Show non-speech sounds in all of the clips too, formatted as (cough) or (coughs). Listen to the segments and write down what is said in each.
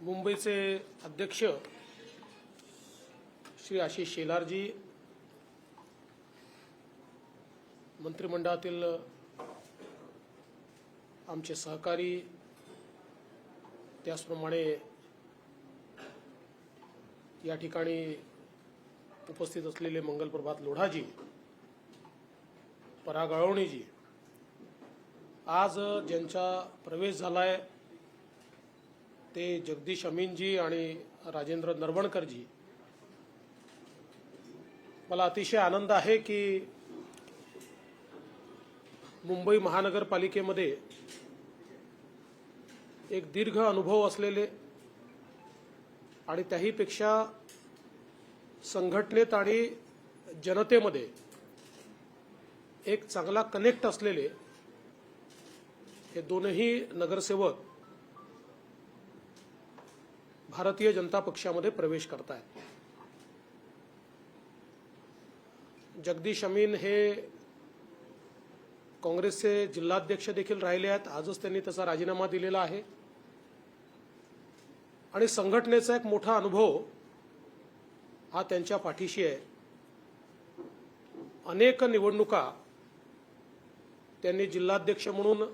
मुंबईचे अध्यक्ष श्री आशिष शेलारजी मंत्रिमंडळातील आमचे सहकारी त्याचप्रमाणे या ठिकाणी उपस्थित असलेले मंगलप्रभात लोढाजी पराग अळवणीजी आज ज्यांचा प्रवेश झालाय ते जगदीश अमीनजी आणि राजेंद्र नरवणकरजी. मला अतिशय आनंद आहे की मुंबई महानगरपालिकेमध्ये एक दीर्घ अनुभव असलेले आणि त्याहीपेक्षा संघटनेत आणि जनतेमध्ये एक चांगला कनेक्ट असलेले हे दोनही नगरसेवक भारतीय जनता पक्षामध्ये प्रवेश करतायत जगदीश अमीन हे काँग्रेसचे जिल्हाध्यक्ष देखील राहिले आहेत. आजच त्यांनी त्याचा राजीनामा दिलेला आहे. आणि संघटनेचा एक मोठा अनुभव हा त्यांच्या पाठीशी आहे. अनेक निवडणुका त्यांनी जिल्हाध्यक्ष म्हणून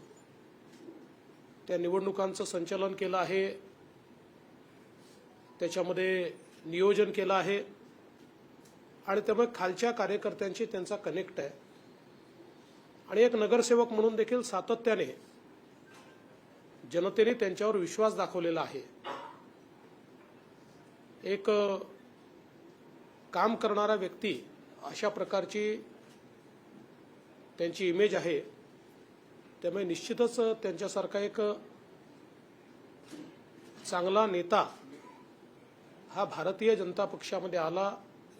त्या निवडणुकांचं संचालन केलं आहे. त्याच्यामध्ये नियोजन केलं आहे. आणि त्यामुळे खालच्या कार्यकर्त्यांशी त्यांचा कनेक्ट आहे. आणि एक नगरसेवक म्हणून देखील सातत्याने जनतेने त्यांच्यावर विश्वास दाखवलेला आहे. एक काम करणारा व्यक्ती अशा प्रकारची त्यांची इमेज आहे. त्यामुळे निश्चितच त्यांच्यासारखा एक चांगला नेता हा भारतीय जनता पक्षामध्ये आला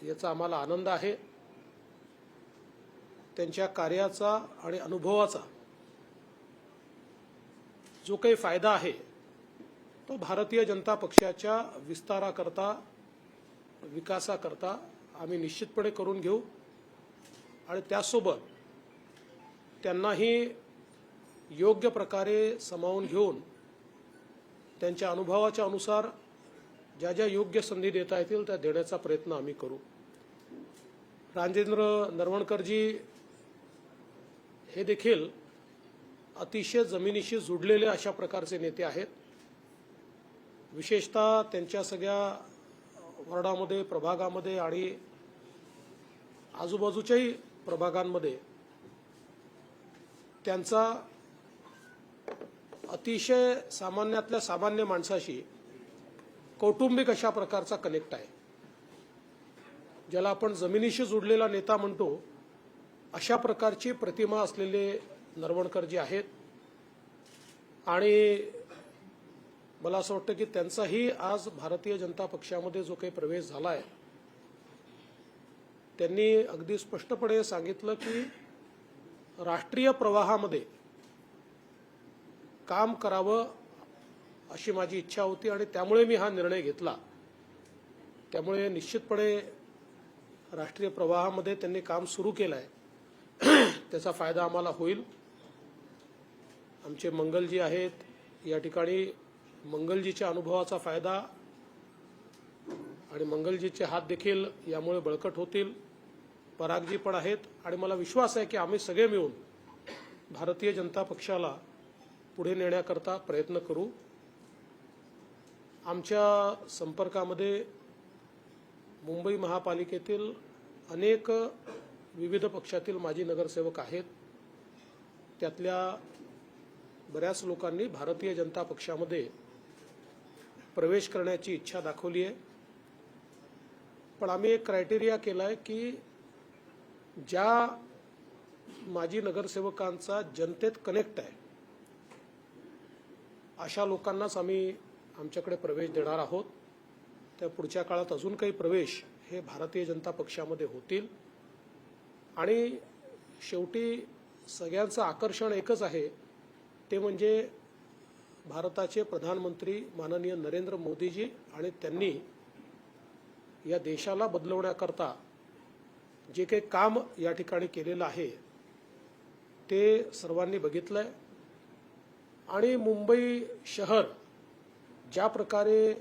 याचा आम्हाला आनंद आहे. त्यांच्या कार्याचा आणि अनुभवाचा जो काही फायदा आहे तो भारतीय जनता पक्षाच्या विस्ताराकरता विकासाकरता आम्ही निश्चितपणे करून घेऊ. आणि त्यासोबत त्यांनाही योग्य प्रकारे सामावून घेऊन त्यांच्या अनुभवाच्या अनुसार ज्या ज्या योग्य संधी देता येतील त्या देण्याचा प्रयत्न आम्ही करू. राजेंद्र नरवणकरजी हे देखील अतिशय जमिनीशी जुडलेले अशा प्रकारचे नेते आहेत. विशेषतः त्यांच्या सगळ्या वॉर्डामध्ये प्रभागामध्ये आणि आजूबाजूच्याही प्रभागांमध्ये त्यांचा अतिशय सामान्यातल्या सामान्य माणसाशी कौटुंबिक अशा प्रकारचा कनेक्ट आहे. ज्याला आपण जमिनीशी जुडलेला नेता म्हणतो अशा प्रकारची प्रतिमा असलेले नरवणकर जे आहेत आणि मला असं वाटतं की त्यांचाही आज भारतीय जनता पक्षामध्ये जो काही प्रवेश झाला आहे त्यांनी अगदी स्पष्टपणे सांगितलं की राष्ट्रीय प्रवाहामध्ये काम करावं अशी माझी इच्छा होती आणि त्यामुळे मी हा निर्णय घेतला. त्यामुळे निश्चितपणे राष्ट्रीय प्रवाहामध्ये त्यांनी काम सुरू केलं आहे (clears throat) त्याचा फायदा आम्हाला होईल. आमचे मंगलजी आहेत. या ठिकाणी मंगलजीच्या अनुभवाचा फायदा आणि मंगलजीचे हात देखील यामुळे बळकट होतील. परागजी पण आहेत आणि मला विश्वास आहे की आम्ही सगळे मिळून भारतीय जनता पक्षाला पुढे नेण्याकरता प्रयत्न करू. आमच्या संपर्कामध्ये मुंबई महापालिकेतील अनेक विविध पक्षातील माजी नगरसेवक आहेत. त्यातल्या बऱ्याच लोकांनी भारतीय जनता पक्षामध्ये प्रवेश करण्याची इच्छा दाखवली आहे. पण आम्ही एक क्रायटेरिया केला आहे की ज्या माजी नगरसेवकांचा जनतेत कनेक्ट आहे अशा लोकांनाच आम्ही आमच्याकडे प्रवेश देणार आहोत. त्या पुढच्या काळात अजून काही प्रवेश हे भारतीय जनता पक्षामध्ये होतील. आणि शेवटी सगळ्यांचं आकर्षण एकच आहे. ते म्हणजे भारताचे प्रधानमंत्री माननीय नरेंद्र मोदीजी आणि त्यांनी या देशाला बदलवण्याकरता जे काही काम या ठिकाणी केलेलं आहे ते सर्वांनी बघितलंय. आणि मुंबई शहर ज्या प्रकारे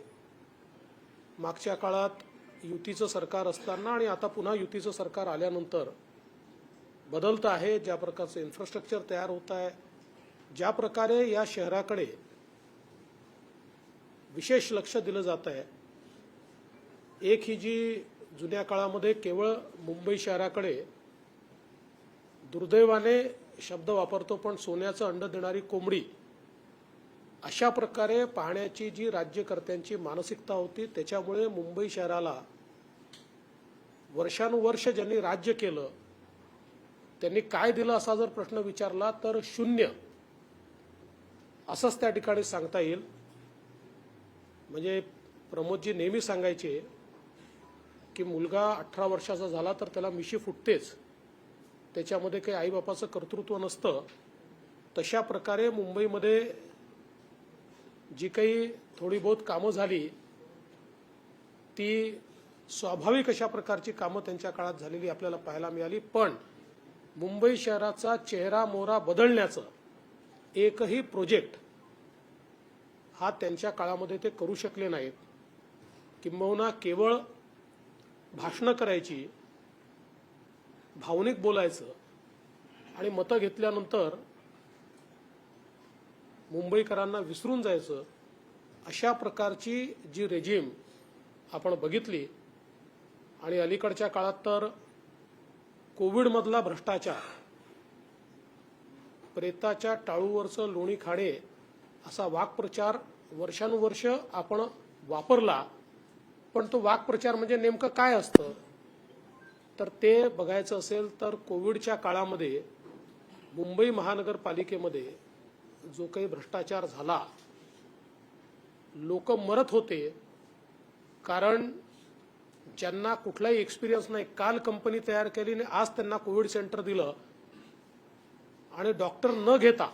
मागच्या काळात युतीचं सरकार असताना आणि आता पुन्हा युतीचं सरकार आल्यानंतर बदलतं आहे ज्या प्रकारचं इन्फ्रास्ट्रक्चर तयार होत आहे ज्या प्रकारे या शहराकडे विशेष लक्ष दिलं जात आहे एक ही जी जुन्या काळामध्ये केवळ मुंबई शहराकडे दुर्दैवाने शब्द वापरतो पण सोन्याचं अंड देणारी कोंबडी अशा प्रकारे पाहण्याची जी राज्यकर्त्यांची मानसिकता होती त्याच्यामुळे मुंबई शहराला वर्षानुवर्ष ज्यांनी राज्य केलं त्यांनी काय दिलं असा जर प्रश्न विचारला तर शून्य. असंच त्या ठिकाणी सांगता येईल. म्हणजे प्रमोदजी नेहमी सांगायचे की मुलगा अठरा वर्षाचा झाला तर त्याला मिशी फुटतेच. त्याच्यामध्ये काही आईबापाचं कर्तृत्व नसतं. तशा प्रकारे मुंबईमध्ये जी काही थोडी बहुत कामं झाली ती स्वाभाविक अशा प्रकारची कामं त्यांच्या काळात झालेली आपल्याला पाहायला मिळाली. पण मुंबई शहराचा चेहरा मोहरा बदलण्याचं एकही प्रोजेक्ट हा त्यांच्या काळामध्ये ते करू शकले नाहीत. किंबहुना केवळ भाषणं करायची भावनिक बोलायचं आणि मतं घेतल्यानंतर मुंबईकरांना विसरून जायचं अशा प्रकारची जी रेजिम आपण बघितली आणि अलीकडच्या काळात तर कोविडमधला भ्रष्टाचार प्रेताच्या टाळूवरचं लोणी खाणे असा वाक्प्रचार वर्षानुवर्ष आपण वापरला पण तो वाक्प्रचार म्हणजे नेमकं काय असतं? तर ते बघायचं असेल तर कोविडच्या काळामध्ये मुंबई महानगरपालिकेमध्ये जो काही भ्रष्टाचार झाला लोक मरत होते कारण ज्यांना कुठलाही एक्सपिरियन्स नाही काल कंपनी तयार केली आणि आज त्यांना कोविड सेंटर दिलं आणि डॉक्टर न घेता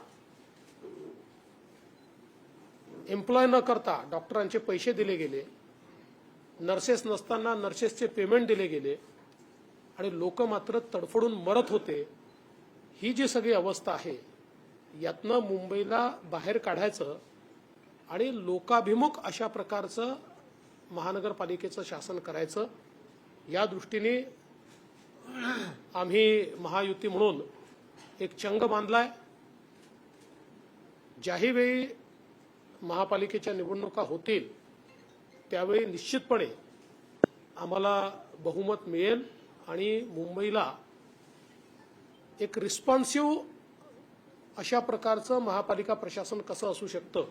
एम्प्लॉय न करता डॉक्टरांचे पैसे दिले गेले नर्सेस नसताना नर्सेसचे पेमेंट दिले गेले आणि लोक मात्र तडफडून मरत होते. ही जी सगळी अवस्था आहे यातनं मुंबईला बाहेर काढायचं आणि लोकाभिमुख अशा प्रकारचं महानगरपालिकेचं शासन करायचं. या दृष्टीने आम्ही महायुती म्हणून एक चंग बांधलाय. ज्याही वेळी महापालिकेच्या निवडणुका होतील त्यावेळी निश्चितपणे आम्हाला बहुमत मिळेल आणि मुंबईला एक रिस्पॉन्सिव्ह अशा प्रकारचं महापालिका प्रशासन कसं असू शकतं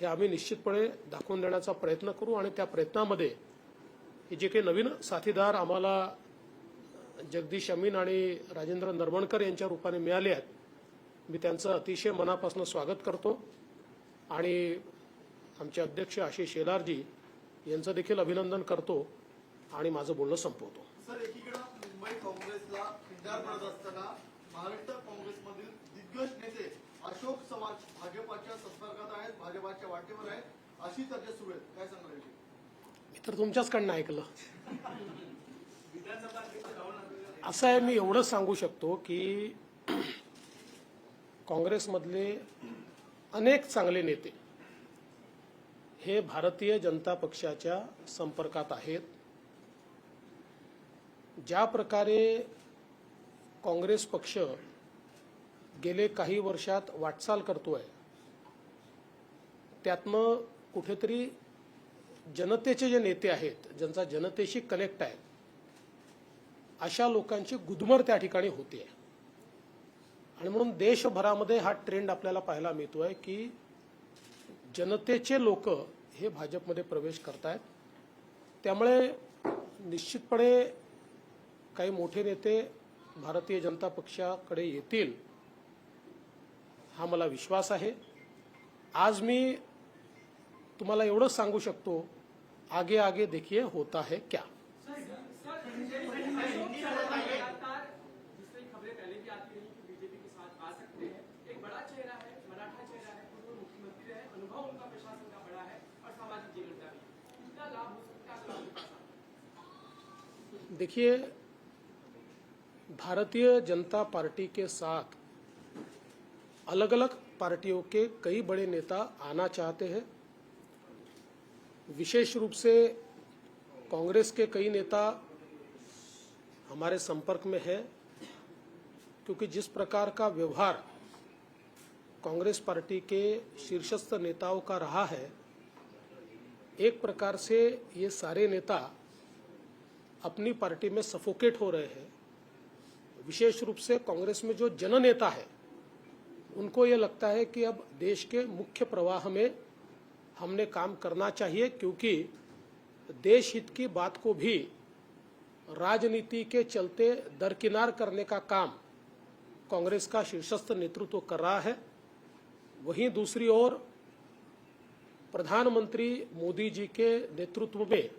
हे आम्ही निश्चितपणे दाखवून देण्याचा प्रयत्न करू आणि त्या प्रयत्नामध्ये हे जे काही नवीन साथीदार आम्हाला जगदीश अमीन आणि राजेंद्र नरवणकर यांच्या रूपाने मिळाले आहेत मी त्यांचं अतिशय मनापासून स्वागत करतो. आणि आमचे अध्यक्ष आशिष शेलारजी यांचं देखील अभिनंदन करतो आणि माझं बोलणं संपवतो. महाराष्ट्र काँग्रेसमधील दिग्गज नेते अशोक चव्हाण भाजपाच्या संपर्कात आहेत भाजपाच्या वाटेवर आहेत. अशी चर्चा सुरू आहे काय सांगणार? मी तर तुमच्याचकडनं ऐकलं. (laughs) असं आहे मी एवढंच सांगू शकतो की (clears throat) काँग्रेसमधले अनेक चांगले नेते हे भारतीय जनता पक्षाच्या संपर्कात आहेत. ज्या प्रकारे काँग्रेस पक्ष गेले काही वर्षात वाटचाल करतोय. त्यातनं कुठेतरी जनतेचे जे नेते आहेत ज्यांचा जनतेशी कनेक्ट आहे अशा लोकांची गुदमर त्या ठिकाणी होते. आणि म्हणून देशभरामध्ये हा ट्रेंड आपल्याला पाहायला मिळतोय की जनतेचे लोक हे भाजपमध्ये प्रवेश करतायत. त्यामुळे निश्चितपणे काही मोठे नेते भारतीय जनता पक्षाक हा मला विश्वास आहे. आज मी तुम्हाला एवड सांगू शकतो, आगे आगे देखिए होता है क्या. देखिए भारतीय जनता पार्टी के साथ अलग अलग पार्टियों के कई बड़े नेता आना चाहते हैं। विशेष रूप से कांग्रेस के कई नेता हमारे संपर्क में है, क्योंकि जिस प्रकार का व्यवहार कांग्रेस पार्टी के शीर्षस्थ नेताओं का रहा है, एक प्रकार से ये सारे नेता अपनी पार्टी में सफोकेट हो रहे हैं। विशेष रूप से कांग्रेस में जो जननेता है, उनको ये लगता है कि अब देश के मुख्य प्रवाह में हमने काम करना चाहिए, क्योंकि देश हित की बात को भी राजनीति के चलते दरकिनार करने का काम कांग्रेस का शीर्षस्थ नेतृत्व कर रहा है। वहीं दूसरी ओर प्रधानमंत्री मोदी जी के नेतृत्व में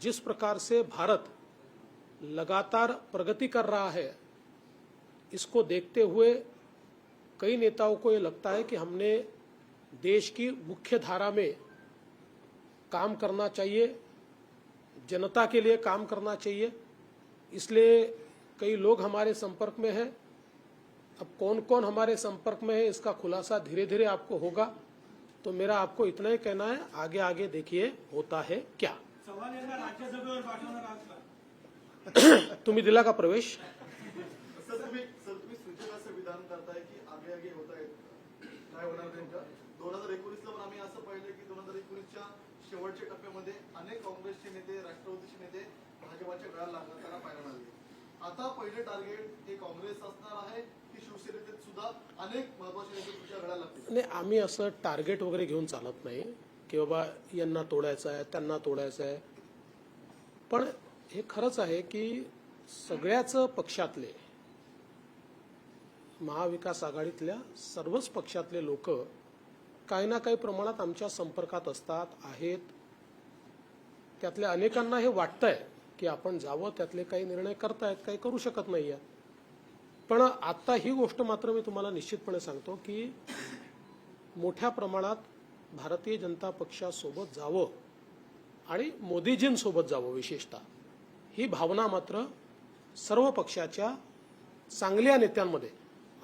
जिस प्रकार से भारत लगातार प्रगति कर रहा है, इसको देखते हुए कई नेताओं को ये लगता है कि हमने देश की मुख्य धारा में काम करना चाहिए, जनता के लिए काम करना चाहिए। इसलिए कई लोग हमारे संपर्क में हैं। अब कौन कौन हमारे संपर्क में है, इसका खुलासा धीरे धीरे आपको होगा। तो मेरा आपको इतना ही कहना है आगे आगे देखिए होता है क्या। पाठवणार आहात का (coughs) तुम्ही दिला का प्रवेश? दोन हजार एकोणीसला पण आम्ही असं पाहिलं की दोन हजार एकोणीसच्या शेवटच्या टप्प्यामध्ये अनेक काँग्रेसचे नेते राष्ट्रवादीचे नेते भाजपाच्या गळाला लागताना पाहायला मिळाले. आता पहिले टार्गेट हे काँग्रेस असणार आहे की सुद्धा अनेक महत्त्वाचे नेते तुमच्या गळाला लागतील. नाही आम्ही असं टार्गेट वगैरे घेऊन चालत नाही की बाबा यांना तोडायचं आहे त्यांना तोडायचं आहे. पण हे खरंच आहे की सगळ्याच पक्षातले महाविकास आघाडीतल्या सर्वच पक्षातले लोक काही ना काही प्रमाणात आमच्या संपर्कात असतात आहेत. त्यातल्या अनेकांना हे वाटतंय की आपण जावं त्यातले काही निर्णय करतायत काही करू शकत नाहीये पण आता ही गोष्ट मात्र मी तुम्हाला निश्चितपणे सांगतो की मोठ्या प्रमाणात भारतीय जनता पक्षासोबत जावं आणि मोदीजींसोबत जावं विशेषतः. ही भावना मात्र सर्व पक्षाच्या चांगल्या नेत्यांमध्ये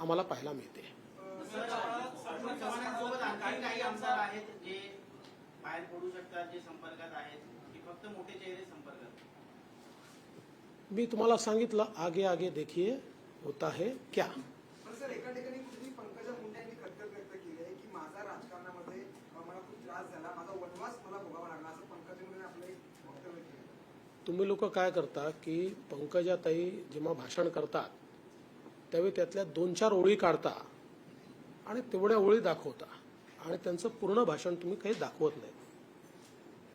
आम्हाला पाहायला मिळते. मी तुम्हाला सांगितलं आगे आगे देखिए होता है क्या पण सर एका ठिकाणी कुठेतरी पंकजा मुंडे यांनी खदखद व्यक्त केली आहे की माझा राजकारणामध्ये अ, मला खूप त्रास झाला माझा वनवास मला भोगावा लागला असं पंकजा मुंडे आपलं एक वक्तव्य केलं तुम्ही लोक काय करता की पंकजाताई जेव्हा भाषण करतात त्यावेळी त्यातल्या दोन चार ओळी काढता आणि तेवढ्या ओळी दाखवता. आणि त्यांचं पूर्ण भाषण तुम्ही काही दाखवत नाही.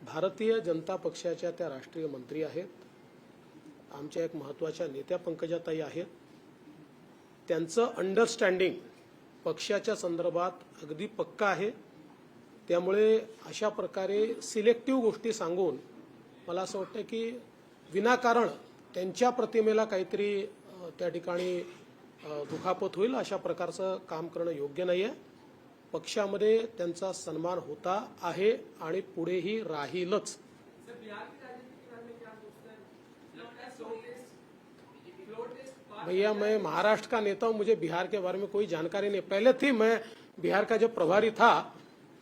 भारतीय जनता पक्षाच्या त्या राष्ट्रीय मंत्री आहेत. आमच्या एक महत्त्वाच्या नेत्या पंकजाताई आहेत. त्यांचं अंडरस्टँडिंग पक्षाच्या संदर्भात अगदी पक्का आहे. त्यामुळे अशा प्रकारे सिलेक्टिव्ह गोष्टी सांगून मला असं वाटतं की विनाकारण त्यांच्या प्रतिमेला काहीतरी त्या ठिकाणी दुखापत होईल अशा प्रकारचं काम करणं योग्य नाही आहे पक्षामध्ये त्यांचा सन्मान होता आहे आणि पुढेही राहीलच. भैया मैं महाराष्ट्र का नेता हूं मुझे बिहार के बारे में कोई जानकारी नहीं। पहले थी मैं बिहार का जब प्रभारी था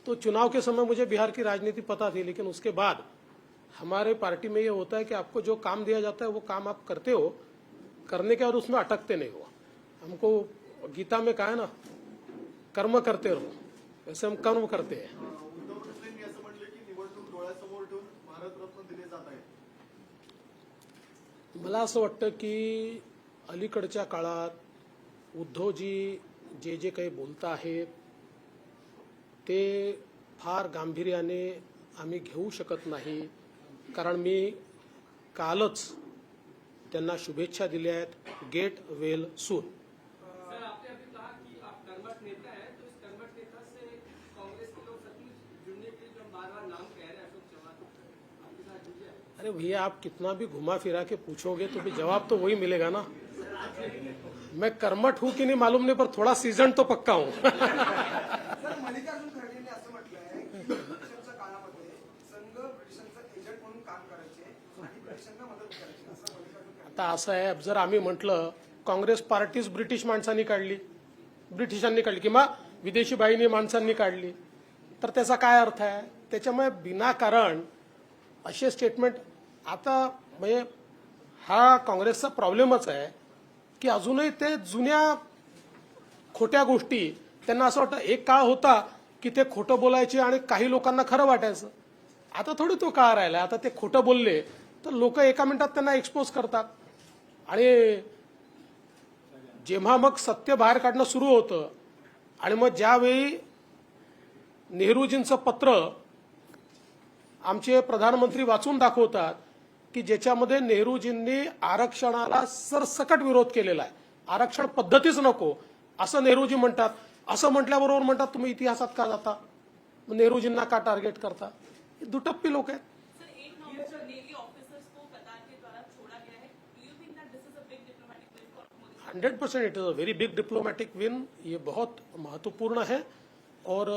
तो चुनाव के समय मुझे बिहार की राजनीति पता थी लेकिन उसके बाद हमारे पार्टी में ये होता है कि आपको जो काम दिया जाता है वो काम आप करते हो करने के बाद उसमें अटकते नहीं हो। हमको गीता में कहा है ना कर्म करते रहो वैसे हम कर्म करते हैं। मला असं वाटतं की अलीकडच्या काळात उद्धवजी जे जे काही बोलत आहेत ते फार गांभीर्याने आम्ही घेऊ शकत नाही. कारण मी कालच त्यांना शुभेच्छा दिल्या आहेत. गेट वेल सून सर आपने अभी कहा कि आप कर्मठ नेता हैं तो इस कर्मठ नेता से कांग्रेस के लोग सचमुच जुड़ने के लिए जो बार बार नाम कह रहे हैं अशोक चौहान आपके साथ जुड़े हैं। अरे भैया आप कितना भी घुमा फिरा के पूछोगे तो भी जवाब तो वही मिलेगा ना। मैं कर्मठ हूं कि नहीं मालूम नहीं पर थोड़ा सीजन तो पक्का हूं (laughs) सर मल्लिकार्जुन खरगे यांनी असं म्हटलं आहे की ब्रिटिशांच्या काळामध्ये संघ ब्रिटिशांचा एजंट म्हणून काम करायचे आणि ब्रिटिशांना मदत करायची असं मल्लिकार्जुन खरगे आता असं आहे जर आम्ही म्हटलं काँग्रेस पार्टीच ब्रिटिश माणसांनी काढली. ब्रिटिशांनी काढली किंवा विदेशी बाहिनी माणसांनी काढली. तर त्याचा काय अर्थ आहे? त्याच्यामुळे विनाकारण असे स्टेटमेंट आता म्हणजे हा काँग्रेसचा प्रॉब्लेमच आहे की अजूनही ते जुन्या खोट्या गोष्टी त्यांना असं वाटतं एक काळ होता की ते खोटं बोलायचे आणि काही लोकांना खरं वाटायचं. आता थोडी तो काळ राहिला आता ते खोटं बोलले तर लोक एका मिनिटात त्यांना एक्सपोज करतात. आणि जेव्हा मग सत्य बाहेर काढणं सुरू होतं आणि मग ज्यावेळी नेहरूजींचं पत्र आमचे प्रधानमंत्री वाचून दाखवतात की ज्याच्यामध्ये नेहरूजींनी आरक्षणाला सरसकट विरोध केलेला आहे. आरक्षण पद्धतीच नको असं नेहरूजी म्हणतात. असं म्हटल्याबरोबर म्हणतात तुम्ही इतिहासात का जाता? मग नेहरूजींना का टार्गेट करता? हे दुटप्पी लोक आहेत. Hundred percent it is a very big diplomatic win, ये बहुत महत्वपूर्ण है। और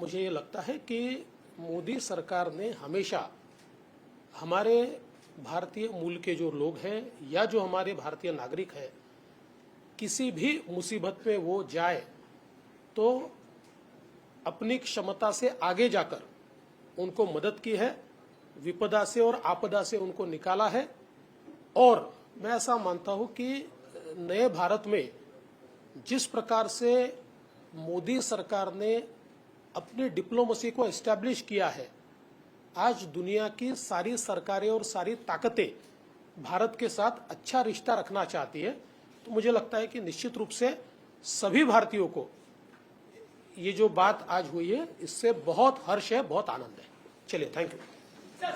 मुझे ये लगता है कि मोदी सरकार ने हमेशा हमारे भारतीय मूल के जो लोग हैं या जो हमारे भारतीय नागरिक हैं, किसी भी मुसीबत में वो जाए तो अपनी क्षमता से आगे जाकर उनको मदद की है, विपदा से और आपदा से उनको निकाला है। और मैं ऐसा मानता हूँ कि नए भारत में जिस प्रकार से मोदी सरकार ने अपनी डिप्लोमेसी को एस्टैब्लिश किया है, आज दुनिया की सारी सरकारें और सारी ताकतें भारत के साथ अच्छा रिश्ता रखना चाहती है तो मुझे लगता है कि निश्चित रूप से सभी भारतीयों को ये जो बात आज हुई है, इससे बहुत हर्ष है, बहुत आनंद है। चलिए थैंक यू